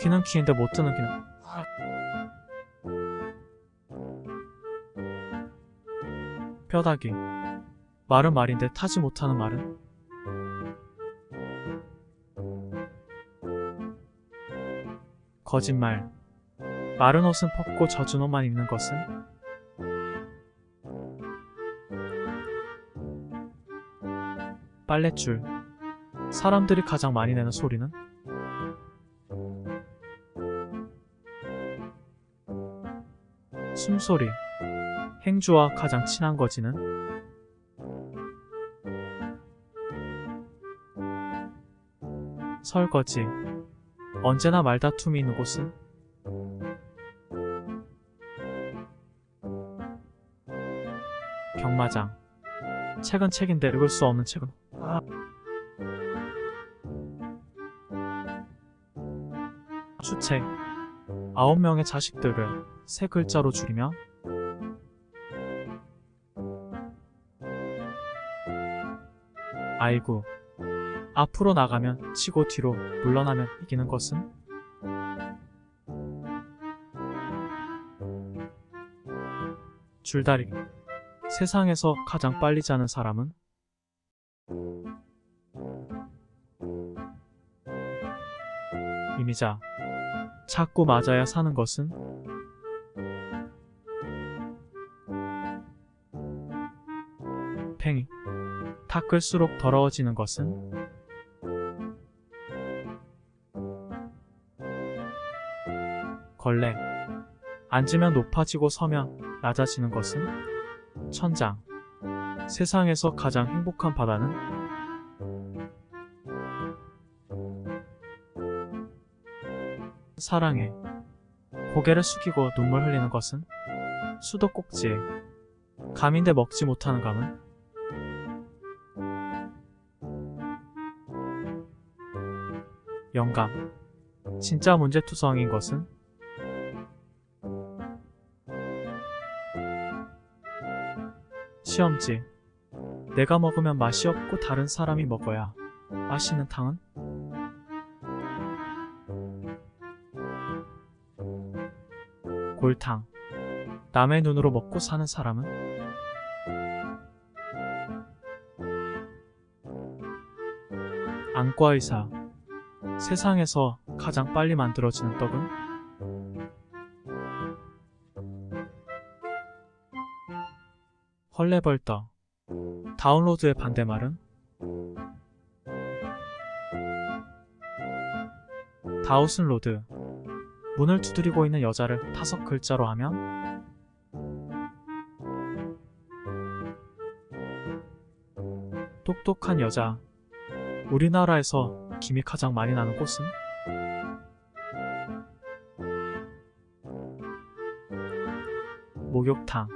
귀는 귀인데 못 듣는 귀는 아. 뼈다귀. 말은 말인데 타지 못하는 말은? 거짓말. 마른 옷은 벗고 젖은 옷만 입는 것은? 빨랫줄 사람들이 가장 많이 내는 소리는? 숨소리 행주와 가장 친한 거지는? 설거지 언제나 말다툼이 있는 곳은? 경마장 책은 책인데 읽을 수 없는 책은 아. 주책. 아홉 명의 자식들을 세 글자로 줄이면 아이고 앞으로 나가면 치고 뒤로 물러나면 이기는 것은? 줄다리기. 세상에서 가장 빨리 자는 사람은 이미자 찾고 맞아야 사는 것은? 팽이 닦을수록 더러워지는 것은? 걸레 앉으면 높아지고 서면 낮아지는 것은? 천장 세상에서 가장 행복한 바다는 사랑해. 고개를 숙이고 눈물 흘리는 것은 수도 꼭지 감인데 먹지 못하는 감은? 영감 진짜 문제투성인 것은? 시험지 내가 먹으면 맛이 없고 다른 사람이 먹어야 맛있는 탕은 골탕. 남의 눈으로 먹고 사는 사람은? 안과 의사. 세상에서 가장 빨리 만들어지는 떡은? 헐레벌떡. 다운로드의 반대말은? 다우슨로드 문을 두드리고 있는 여자를 다섯 글자로 하면 똑똑한 여자 우리나라에서 김이 가장 많이 나는 곳은? 목욕탕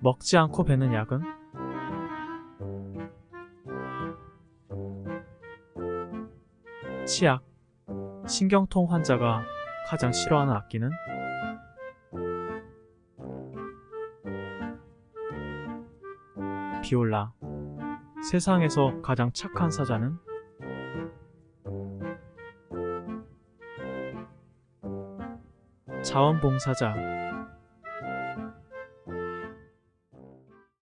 먹지 않고 배는 약은? 치약 신경통 환자가 가장 싫어하는 악기는? 비올라. 세상에서 가장 착한 사자는? 자원봉사자